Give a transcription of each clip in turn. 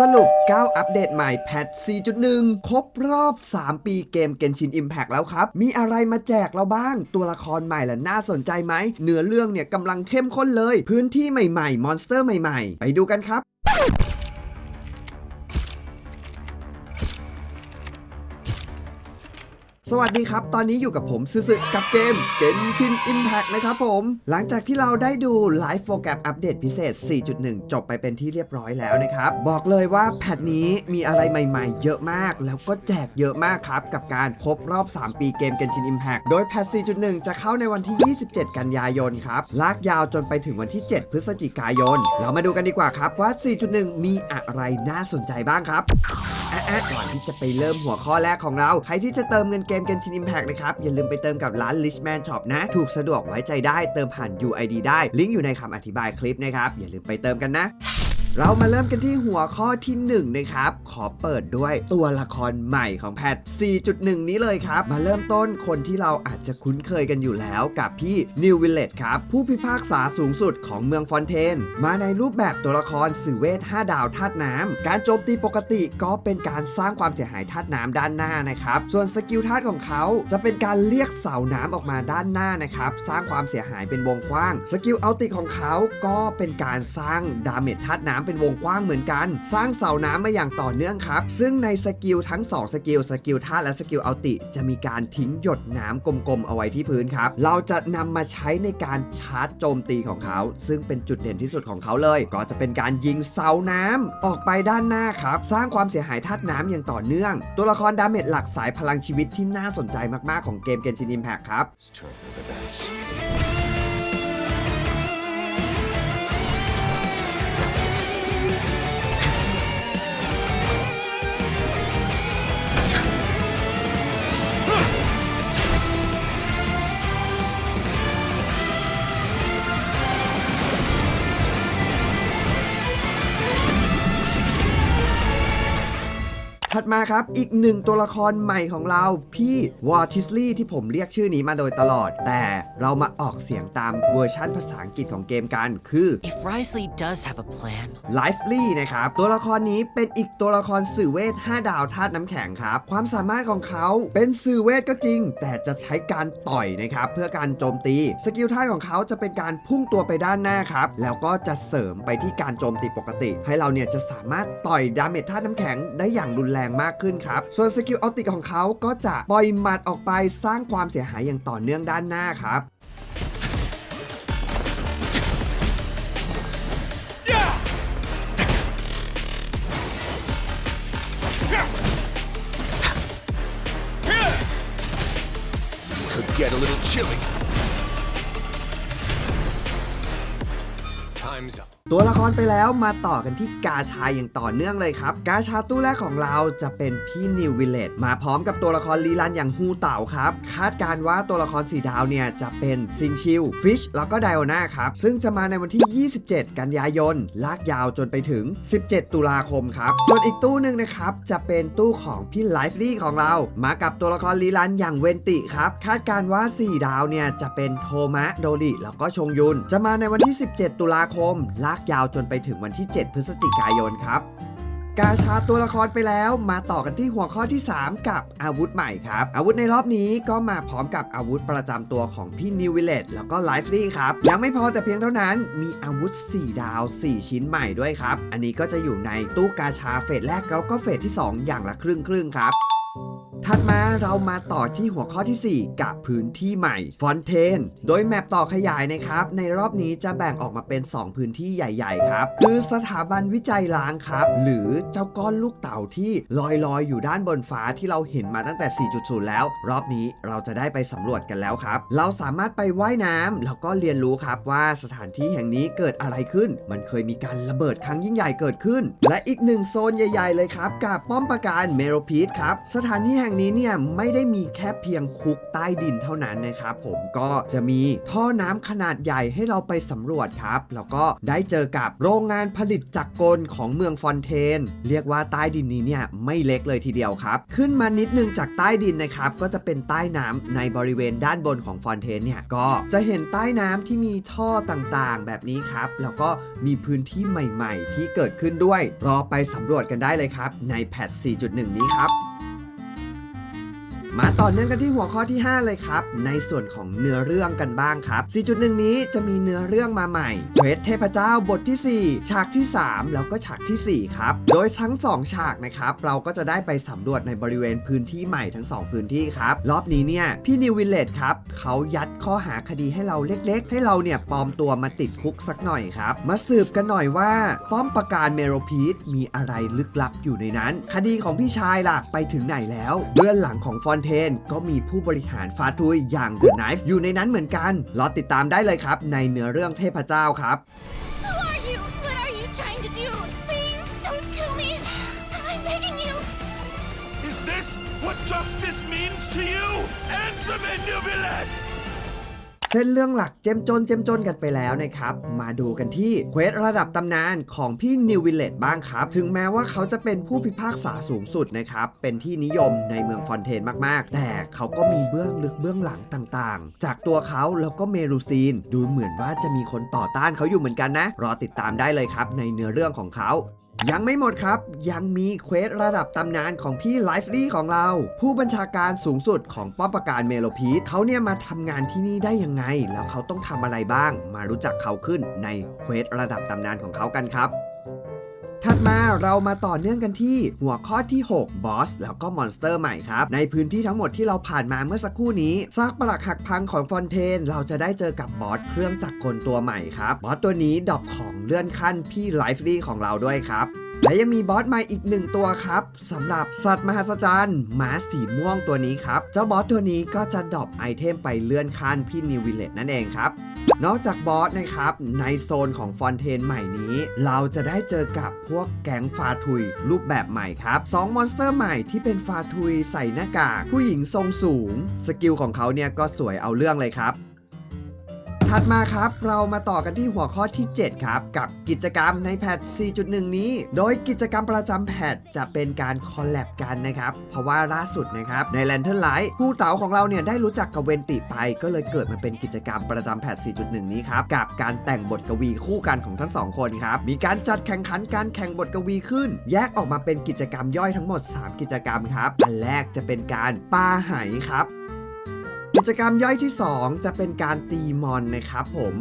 สรุป 9 อัปเดตใหม่แพท 4.1 ครบรอบ 3 ปีเกมเกนชิน Impact แล้วครับ มีอะไรมาแจกเราบ้าง ตัวละครใหม่และน่าสนใจไหม เนื้อเรื่องเนี่ยกำลังเข้มข้นเลย พื้นที่ใหม่ๆ มอนสเตอร์ใหม่ๆ ไปดูกันครับ สวัสดีครับ ตอนนี้อยู่กับผมซึซึกับเกม Genshin Impact นะครับผม หลังจากที่เราได้ดูไลฟ์โปรแกรมอัปเดตพิเศษ 4.1 จบไปเป็นที่เรียบร้อยแล้วนะครับ บอกเลยว่าแพทนี้มีอะไรใหม่ๆ เยอะมาก แล้วก็แจกเยอะมากครับ กับการครบรอบ 3 ปีเกม Genshin Impact โดยแพท 4.1 จะเข้าในวันที่ 27 กันยายนครับ ลากยาวจนไปถึงวันที่ 7 พฤศจิกายน เรามาดูกันดีกว่าครับว่า 4.1 มีอะไรน่าสนใจบ้างครับ ก่อนที่จะไปเริ่มหัวข้อแรกของเรา ใครที่จะเติมเงินเกมกันชินอิมแพกนะครับ อย่าลืมไปเติมกับร้าน Richman Shop นะ ถูกสะดวกไว้ใจได้เติมผ่าน UID ได้ ลิงก์อยู่ในคำอธิบายคลิปนะครับ อย่าลืมไปเติมกันนะ เรามาเริ่มกันที่หัวข้อที่1นะครับ ขอเปิดด้วยตัวละครใหม่ของแพท 4.1 นี้เลยครับ มาเริ่มต้นคนที่เราอาจจะคุ้นเคยกันอยู่แล้วกับพี่นิววิลเลตครับ ผู้พิพากษาสูงสุดของเมืองฟอนเทน มาในรูปแบบตัวละครสื่อเวท 5 ดาวธาตุน้ำการโจมตีปกติก็เป็นการสร้างความเสียหายธาตุน้ำด้านหน้านะครับ ส่วนสกิลธาตุของเขาจะเป็นการเรียกเสาน้ำออกมาด้านหน้านะครับ สร้างความเสียหายเป็นวงกว้าง สกิลอัลติของเขาก็เป็นการสร้างดาเมจธาตุน้ำเป็นวงกว้างเหมือนกัน สร้างเสาน้ำมาอย่างต่อเนื่องครับ ซึ่งในสกิลทั้ง 2 สกิลสกิลธาและสกิลอัลติ จะมีการทิ้งหยดน้ำกลมๆเอาไว้ที่พื้นครับ เราจะนำมาใช้ในการชาร์จโจมตีของเขา ซึ่งเป็นจุดเด่นที่สุดของเขาเลย ก็จะเป็นการยิงเสาน้ำออกไปด้านหน้าครับ สร้างความเสียหายธาตุน้ำอย่างต่อเนื่อง ตัวละครดาเมจหลักสายพลังชีวิตที่น่าสนใจมากๆของเกม Genshin Impact ครับ ถัดมาครับอีกหนึ่งตัวละครใหม่ของเราพี่วอร์ทิสลีที่ผมเรียกชื่อนี้มาโดยตลอด แต่เรามาออกเสียงตามเวอร์ชั่นภาษาอังกฤษของเกมกันคือ If Risley does have a plan, Lively นะครับ ตัวละครนี้เป็นอีกตัวละครสื่อเวท 5 ดาวธาตุน้ำแข็งครับ ความสามารถของเขาเป็นสื่อเวทก็จริง แต่จะใช้การต่อยนะครับ เพื่อการโจมตี สกิลท่าของเขาจะเป็นการพุ่งตัวไปด้านหน้าครับ แล้วก็จะเสริมไปที่การโจมตีปกติ ให้เราเนี่ยจะสามารถต่อยดาเมจธาตุน้ำแข็งได้อย่างรุนแรงมากขึ้นครับ ส่วนสกิลออติกของเขาก็จะปล่อยหมัดออกไปสร้างความเสียหายอย่างต่อเนื่องด้านหน้าครับ ตัวละครไปแล้วมาต่อกันที่กาชาอย่างต่อเนื่องเลยครับ กาชาตู้แรกของเราจะเป็นพี่นิววิลเลตมาพร้อมกับตัวละครลีลันอย่างฮูเต่าครับ คาดการว่าตัวละครสีดาวเนี่ยจะเป็นซิงชิลฟิชแล้วก็ไดโอนาครับ ซึ่งจะมาในวันที่ 27 กันยายน ลากยาวจนไปถึง 17 ตุลาคมครับ ส่วนอีกตู้หนึ่งนะครับ จะเป็นตู้ของพี่ไลฟ์ลี่ของเรา มากับตัวละครลีลันอย่างเวนติครับ คาดการว่า4ดาวเนี่ยจะเป็นโทมะโดริแล้วก็ชงยุน จะมาในวันที่ 17 ตุลาคมลากยาวจนไปถึงวันที่ 7 พฤศจิกายนครับ กาชาตัวละครไปแล้วมาต่อกันที่หัวข้อที่ 3 กับอาวุธใหม่ครับ อาวุธในรอบนี้ก็มาพร้อมกับอาวุธประจำตัวของพี่นิววิลเลตแล้วก็ไลฟ์ลี่ครับ ยังไม่พอแต่เพียงเท่านั้นมีอาวุธ 4 ดาว 4 ชิ้นใหม่ด้วยครับ อันนี้ก็จะอยู่ในตู้กาชาเฟสแรกแล้วก็เฟสที่ 2 อย่างละครึ่งครึ่งครับ ถัดมาเรามาต่อที่หัวข้อทีสี่ 4 กับพื้นที่ใหม่ฟอนเทนโดยแมปต่อขยายนะครับ ในรอบนี้จะแบ่งออกมาเป็น 2 พื้นที่ใหญ่ ๆ ครับ คือสถาบันวิจัยล้างครับ หรือเจ้าก้อนลูกเต่าที่ลอยๆออยู่ด้านบนฟ้าที่เราเห็นมาตั้งแต่ 4.0 แล้ว รอบนี้เราจะได้ไปสำรวจกันแล้วครับ เราสามารถไปว่ายน้ำแล้วก็เรียนรู้ครับว่าสถานที่แห่งนี้เกิดอะไรขึ้น มันเคยมีการระเบิดครั้งยิ่งใหญ่เกิดขึ้น และอีกหนึ่งโซนใหญ่ ๆ เลยครับกับป้อมปราการเมโรพีทครับสถานที่แห่งงนี้เนี่ยไม่ได้มีแค่เพียงคุกใต้ดินเท่านั้นนะครับผมก็จะมีท่อน้ำขนาดใหญ่ให้เราไปสำรวจครับ แล้วก็ได้เจอกับโรงงานผลิตจักรกลของเมืองฟอนเทน เรียกว่าใต้ดินนี้เนี่ยไม่เล็กเลยทีเดียวครับ ขึ้นมานิดนึงจากใต้ดินนะครับ ก็จะเป็นใต้น้ำในบริเวณด้านบนของฟอนเทนเนี่ยก็จะเห็นใต้น้ำที่มีท่อต่างๆ แบบนี้ครับ แล้วก็มีพื้นที่ใหม่ ๆ ที่เกิดขึ้นด้วย รอไปสำรวจกันได้เลยครับ ในแพท4.1 นี้ครับ มาต่อเนื่องกันที่หัวข้อที่ 5 เลยครับ ในส่วนของเนื้อเรื่องกันบ้างครับ 4.1 นี้จะมีเนื้อเรื่องมาใหม่เวสเทพเจ้าบทที่ 4 ฉากที่ 3 แล้วก็ฉากทีสี่ 4 ครับ โดยทั้ง 2 ฉากนะครับ เราก็จะได้ไปสำรวจในบริเวณพื้นที่ใหม่ทั้ง 2 พื้นที่ครับ รอบนี้เนี่ยพี่นิววิลเลตครับเขายัดข้อหาคดีให้เราเล็กๆ ให้เราเนี่ยปลอมตัวมาติดคุกสักหน่อยครับ มาสืบกันหน่อยว่า ป้อมปราการเมโรพีทมีอะไรลึกลับอยู่ในนั้น คดีของพี่ชายล่ะไปถึงไหนแล้วเบื้องหลังของฟอนเทน ก็มีผู้บริหารฟาทุยอย่างเดอะไนฟ์อยู่ในนั้นเหมือนกัน รอติดตามได้เลยครับ ในเนื้อเรื่องเทพเจ้าครับ Who are you? What are you trying to do? Please don't kill me. I'm begging you. Is this what justice means to you? Answer me, Nubilet! เส้นเรื่องหลักเจ้มจนเจ้มจนกันไปแล้วนะครับ มาดูกันที่เควสระดับตำนานของพี่นิววิลเลตบ้างครับ ถึงแม้ว่าเขาจะเป็นผู้พิพากษาสูงสุดนะครับ เป็นที่นิยมในเมืองฟอนเทนมากๆ แต่เขาก็มีเบื้องลึกเบื้องหลังต่างๆ จากตัวเขาแล้วก็เมรูซีน ดูเหมือนว่าจะมีคนต่อต้านเขาอยู่เหมือนกันนะ รอติดตามได้เลยครับ ในเนื้อเรื่องของเขา ยังไม่หมดครับ ยังมีเควสระดับตำนานของพี่ไลฟ์ลี่ของเรา ผู้บัญชาการสูงสุดของป้อมปราการเมโลพีเขาเนี่ยมาทำงานที่นี่ได้ยังไง แล้วเขาต้องทำอะไรบ้าง มารู้จักเขาขึ้นในเควสระดับตำนานของเขากันครับ ถัดมาเรามาต่อเนื่องกันที่หัวข้อที่ 6 บอส แล้วก็มอนสเตอร์ใหม่ครับ ในพื้นที่ทั้งหมดที่เราผ่านมาเมื่อสักครู่นี้ซากปลักหักพังของฟอนเทน เราจะได้เจอกับบอสเครื่องจักรกลตัวใหม่ครับ บอสตัวนี้ดอกของเลื่อนขั้นพี่ไลฟ์ลี่ของเราด้วยครับ และยังมีบอสใหม่อีกหนึ่งตัวครับสำหรับสัตว์มหัศจรรย์หมาสีม่วงตัวนี้ครับ เจ้าบอสตัวนี้ก็จะดรอปไอเทมไปเลื่อนขั้นพี่นิววิลเลตนั่นเองครับนอกจากบอสนะครับ ในโซนของฟอนเทนใหม่นี้ เราจะได้เจอกับพวกแก๊งฟาทุย รูปแบบใหม่ครับ2มอนสเตอร์ใหม่ที่เป็นฟาทุยใส่หน้ากาก ผู้หญิงทรงสูง สกิลของเขาเนี่ยก็สวยเอาเรื่องเลยครับ ถัดมาครับ เรามาต่อกันที่หัวข้อที่ 7 ครับ กับกิจกรรมในแพท 4.1 นี้ โดยกิจกรรมประจำแพทจะเป็นการคอลแลบกันนะครับ เพราะว่าล่าสุดนะครับใน Lantern Light ผู้เต๋าของเราเนี่ยได้รู้จักกับเวนติไปก็เลยเกิดมาเป็นกิจกรรมประจำแพท 4.1 นี้ครับ กับการแต่งบทกวีคู่กันของทั้งสองคนครับ มีการจัดแข่งขันการแข่งบทกวีขึ้น แยกออกมาเป็นกิจกรรมย่อยทั้งหมด 3 กิจกรรมครับ อันแรกจะเป็นการปาไหครับ จกรรมย่อยที่ 2 จะเป็นการตีมอนนะครับผม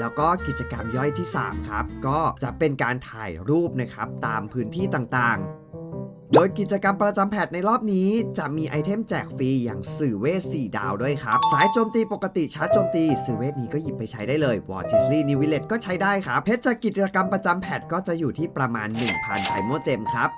แล้วก็กิจกรรมย่อยที่ 3 ครับ ก็จะเป็นการถ่ายรูปนะครับ ตามพื้นที่ต่างๆ โดยกิจกรรมประจำแพทในรอบนี้ จะมีไอเทมแจกฟรีอย่างสื่อเวท 4 ดาวด้วยครับ สายโจมตีปกติชาร์จโจมตี สื่อเวทนี้ก็หยิบไปใช้ได้เลยวอร์ทิสลีนิวิเลตก็ใช้ได้ครับ เพชรจากกิจกรรมประจำแพทก็จะอยู่ที่ประมาณ 1,000ไทโมเจมครับ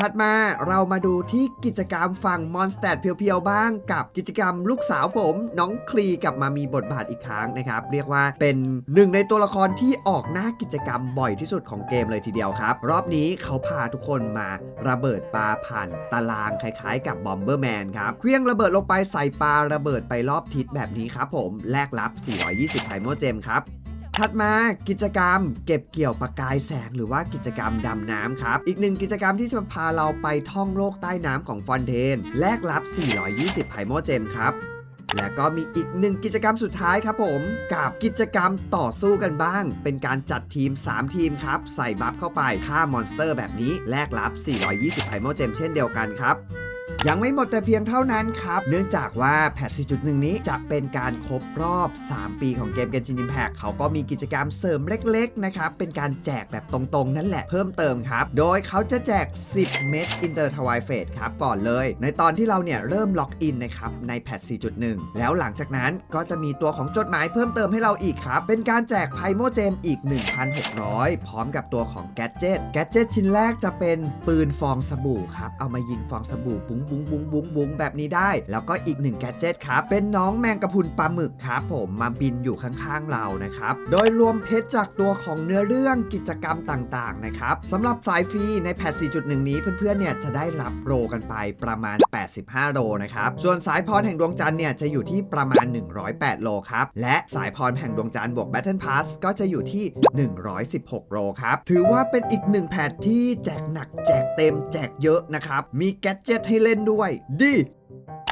ถัดมาเรามาดูที่กิจกรรมฝั่งมอนสเต t เพียวๆบ้างกับกิจกรรมลูกสาวผม น้องคลีกลับมามีบทบาทอีกครั้งนะครับ เรียกว่าเป็นหนึ่งในตัวละครที่ออกหน้ากิจกรรมบ่อยที่สุดของเกมเลยทีเดียวครับ รอบนี้เขาพาทุกคนมาระเบิดปลาผ่านตารางคล้ายๆกับบอมเบอร์แมนครับเครื่องระเบิดลงไปใส่ปลาระเบิดไปรอบทิศแบบนี้ครับผมแลกรับ 420ไทโมเจมครับ ถัดมากิจกรรม เก็บเกี่ยวประกายแสงหรือว่ากิจกรรมดำน้ำครับ อีกหนึ่งกิจกรรมที่จะพาเราไปท่องโลกใต้น้ำของฟอนเทน แลกรับ 420ไพโมเจมครับและก็มีอีกหนึ่งกิจกรรมสุดท้ายครับผม กับกิจกรรมต่อสู้กันบ้าง เป็นการจัดทีม 3 ทีมครับ ใส่บัฟเข้าไปฆ่ามอนสเตอร์แบบนี้แลกรับ 420ไพโมเจมเช่นเดียวกันครับ ยังไม่หมดแต่เพียงเท่านั้นครับ เนื่องจากว่าแพท4.1 นี้จะเป็นการครบรอบ 3 ปีของเกม Genshin Impact เขาก็มีกิจกรรมเสริมเล็กๆนะครับ เป็นการแจกแบบตรงๆ นั่นแหละเพิ่มเติมครับ โดยเขาจะแจก 10 เม็ด Inter t w i f a t e ครับ ก่อนเลย ในตอนที่เราเนี่ยเริ่มล็อกอินนะครับ ในแพท4.1 แล้วหลังจากนั้นก็จะมีตัวของจดหมายเพิ่มเติมให้เราอีกครับ เป็นการแจกไพโมเจมอีก 1,600 พร้อมกับตัวของแกดเจิตแกดเจิตชิ้นแรกจะเป็นปืนฟองสบู่ครับเอามายิงฟองสบู่ปุ้งบุ้งบุ้งบุ้งบุ้งแบบนี้ได้ แล้วก็อีกหนึ่งแกจิตครับเป็นน้องแมงกะพุนปลาหมึกครับผมมาบินอยู่ข้างๆเรานะครับโดยรวมเพชรจากตัวของเนื้อเรื่องกิจกรรมต่างๆนะครับสำหรับสายฟรีในแพท4.1 นี้เพื่อนๆเนี่ยจะได้รับโรกันไปประมาณ 85 โรนะครับส่วนสายพรแห่งดวงจันทร์เนี่ยจะอยู่ที่ประมาณ 108 โลครับและสายพรแห่งดวงจันทร์บวก Battle Pass ก็จะอยู่ที่ 116 โลครับถือว่าเป็นอีกหนึ่งแพทที่แจกหนักแจกเต็มแจกเยอะนะครับมีแกจิตให้เล่นด้วย ดี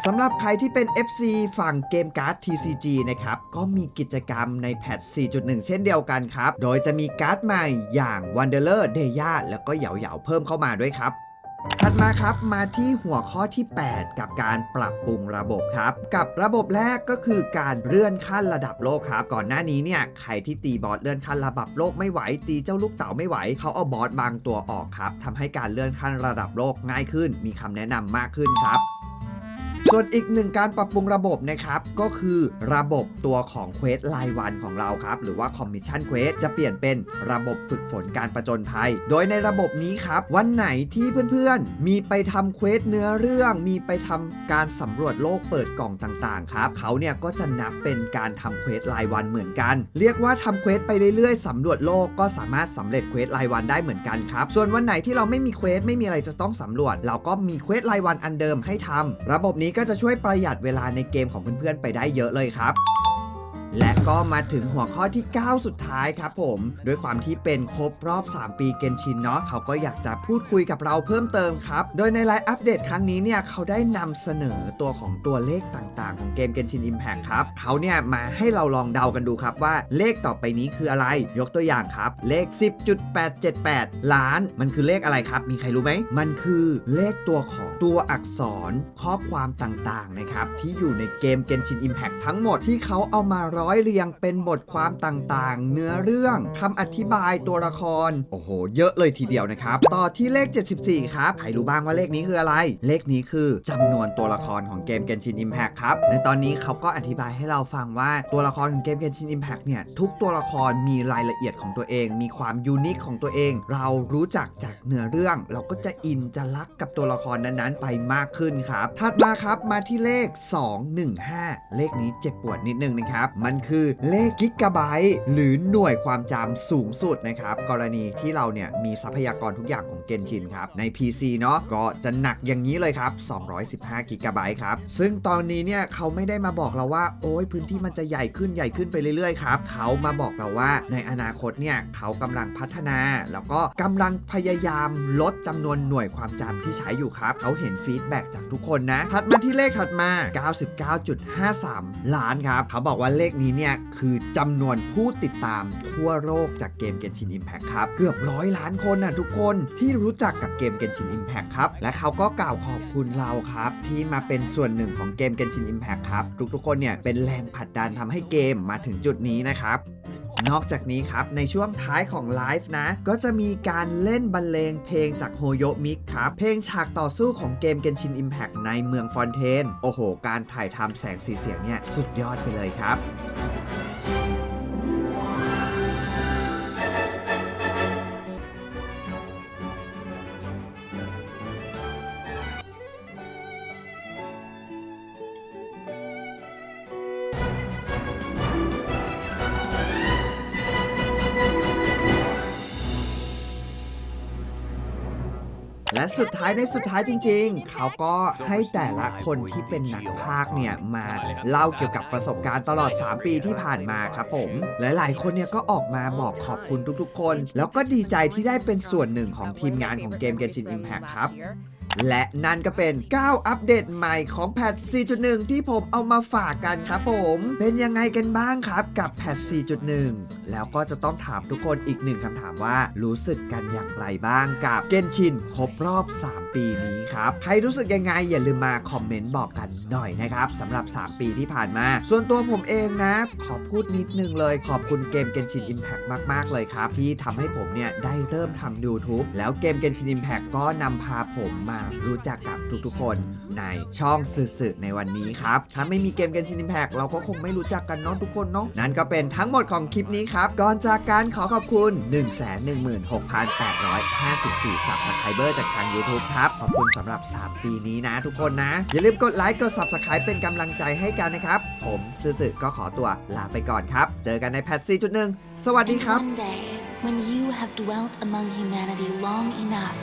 สำหรับใครที่เป็น FC ฝั่งเกมการ์ด TCG นะครับ ก็มีกิจกรรมในแพท 4.1 เช่นเดียวกันครับ โดยจะมีการ์ดใหม่อย่าง Wanderer d e y a แล้วก็เหยาเหยาเพิ่มเข้ามาด้วยครับ ถัดมาครับมาที่หัวข้อที่ 8 กับการปรับปรุงระบบครับ กับระบบแรกก็คือการเลื่อนขั้นระดับโลกครับ ก่อนหน้านี้เนี่ยใครที่ตีบอสเลื่อนขั้นระดับโลกไม่ไหว ตีเจ้าลูกเต๋าไม่ไหวเขาเอาบอสบางตัวออกครับทำให้การเลื่อนขั้นระดับโลกง่ายขึ้น มีคำแนะนำมากขึ้นครับ ส่วนอีกหนึ่งการปรับปรุงระบบนะครับ ก็คือระบบตัวของเควสรายวันของเราครับ หรือว่าคอมมิชชั่นเควสจะเปลี่ยนเป็นระบบฝึกฝนการประจนภัย โดยในระบบนี้ครับ วันไหนที่เพื่อนๆ มีไปทำเควสเนื้อเรื่อง มีไปทำการสำรวจโลกเปิดกล่องต่างๆครับเขาเนี่ยก็จะนับเป็นการทำเควสรายวันเหมือนกัน เรียกว่าทำเควสไปเรื่อยๆสำรวจโลกก็สามารถสำเร็จเควสรายวันได้เหมือนกันครับส่วนวันไหนที่เราไม่มีเควสไม่มีอะไรจะต้องสำรวจ เราก็มีเควสรายวันอันเดิมให้ทำระบบนี้ก็จะช่วยประหยัดเวลาในเกมของเพื่อนๆไปได้เยอะเลยครับ และก็มาถึงหัวข้อที่ 9 สุดท้ายครับผม ด้วยความที่เป็นครบรอบ 3 ปีเกนชินเนาะเขาก็อยากจะพูดคุยกับเราเพิ่มเติมครับ โดยในไลฟ์อัปเดตครั้งนี้เนี่ยเขาได้นำเสนอตัวของตัวเลขต่างๆ ของเกมเกนชิน Impact ครับเขาเนี่ยมาให้เราลองเดากันดูครับว่าเลขต่อไปนี้คืออะไร ยกตัวอย่างครับ เลข 10.878 ล้าน มันคือเลขอะไรครับ มีใครรู้ไหมมันคือเลขตัวของตัวอักษรข้อความต่างๆนะครับที่อยู่ในเกม Genshin Impact ทั้งหมดที่เขาเอามาร้อยเรียงเป็นบทความต่างๆ เนื้อเรื่องคำอธิบายตัวละคร โอ้โห เยอะเลยทีเดียวนะครับ ต่อที่เลข 74 ครับ ใครรู้บ้างว่าเลขนี้คืออะไร เลขนี้คือจำนวนตัวละครของเกม Genshin Impact ครับ ในตอนนี้เขาก็อธิบายให้เราฟังว่าตัวละครของเกม Genshin Impact เนี่ย ทุกตัวละครมีรายละเอียดของตัวเอง มีความยูนิคของตัวเอง เรารู้จักจากเนื้อเรื่อง เราก็จะอินจะรักกับตัวละครนั้นๆ ไปมากขึ้นครับ ถัดมาครับมาที่เลข 215 เลขนี้เจ็บปวดนิดนึงนะครับมันคือเลขกิกะไบต์หรือหน่วยความจำสูงสุดนะครับ กรณีที่เราเนี่ยมีทรัพยากรทุกอย่างของเกนชินครับ ใน PC เนาะก็จะหนักอย่างนี้เลยครับ 215กิกะไบต์ครับ ซึ่งตอนนี้เนี่ยเขาไม่ได้มาบอกเราว่า โอ้ยพื้นที่มันจะใหญ่ขึ้นใหญ่ขึ้นไปเรื่อยๆครับเขามาบอกเราว่าในอนาคตเนี่ยเขากำลังพัฒนา แล้วก็กำลังพยายามลดจำนวนหน่วยความจำที่ใช้อยู่ครับเขาเห็นฟีดแบ็กจากทุกคนนะถัดมาที่เลขถัดมา 99.53 ล้านครับเขาบอกว่าเลขนี้เนี่ยคือจำนวนผู้ติดตามทั่วโลกจากเกม Genshin Impact ครับ เกือบร้อยล้านคนนะทุกคนที่รู้จักกับเกม Genshin Impact ครับ และเขาก็กล่าวขอบคุณเราครับ ที่มาเป็นส่วนหนึ่งของเกม Genshin Impact ครับ ทุกๆคนเนี่ยเป็นแรงผลักดันทำให้เกมมาถึงจุดนี้นะครับ นอกจากนี้ครับ ในช่วงท้ายของไลฟ์นะ ก็จะมีการเล่นบรรเลงเพลงจากโฮโยมิกครับ เพลงฉากต่อสู้ของเกมเกนชินอิมแพกในเมืองฟอนเทน โอ้โห การถ่ายทำแสงสีเสียงเนี่ย สุดยอดไปเลยครับ และสุดท้ายในสุดท้ายจริง ๆ เขาก็ให้แต่ละคนที่เป็นนักพากย์เนี่ยมาเล่าเกี่ยวกับประสบการณ์ตลอด 3 ปีที่ผ่านมาครับผม หลาย ๆ คนเนี่ยก็ออกมาบอกขอบคุณทุกๆ คน แล้วก็ดีใจที่ได้เป็นส่วนหนึ่งของทีมงานของเกม Genshin Impact ครับ และนั่นก็เป็น 9 อัปเดตใหม่ของแพท 4.1 ที่ผมเอามาฝากกันครับผม เป็นยังไงกันบ้างครับกับแพท 4.1 แล้วก็จะต้องถามทุกคนอีกหนึ่งคำถามว่า รู้สึกกันอย่างไรบ้างกับเกนชินครบรอบ 3 ปีนี้ครับ ใครรู้สึกยังไงอย่าลืมมาคอมเมนต์บอกกันหน่อยนะครับสำหรับ 3 ปีที่ผ่านมา ส่วนตัวผมเองนะ ขอพูดนิดนึงเลย ขอบคุณเกม Genshin Impact มากๆเลยครับ ที่ทำให้ผมเนี่ยได้เริ่มทำ YouTube แล้วเกม Genshin Impact ก็นำพาผมมารู้จักกับทุกๆคนในช่องสื่อในวันนี้ครับ ถ้าไม่มีเกม Genshin Impact เราก็คงไม่รู้จักกันเนาะทุกคนเนาะนั่นก็เป็นทั้งหมดของคลิปนี้ครับ ก่อนจากการขอขอบคุณ 116,854 Subscriber จากทาง YouTube ครับครับ ขอบคุณสำหรับ 3 ปีนี้นะทุกคนนะ อย่าลืมกดไลค์กด Subscribe เป็นกำลังใจให้กันนะครับ ผมซื่อๆก็ขอตัวลาไปก่อนครับ เจอกันในแพท4.1สวัสดี And ครับ one day, when you have dwelt among humanity long enough,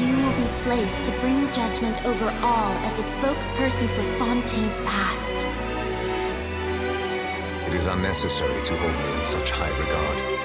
you will be placed to bring judgment over all as a spokesperson for Fontaine's past. It is unnecessary to hold me in such high regard.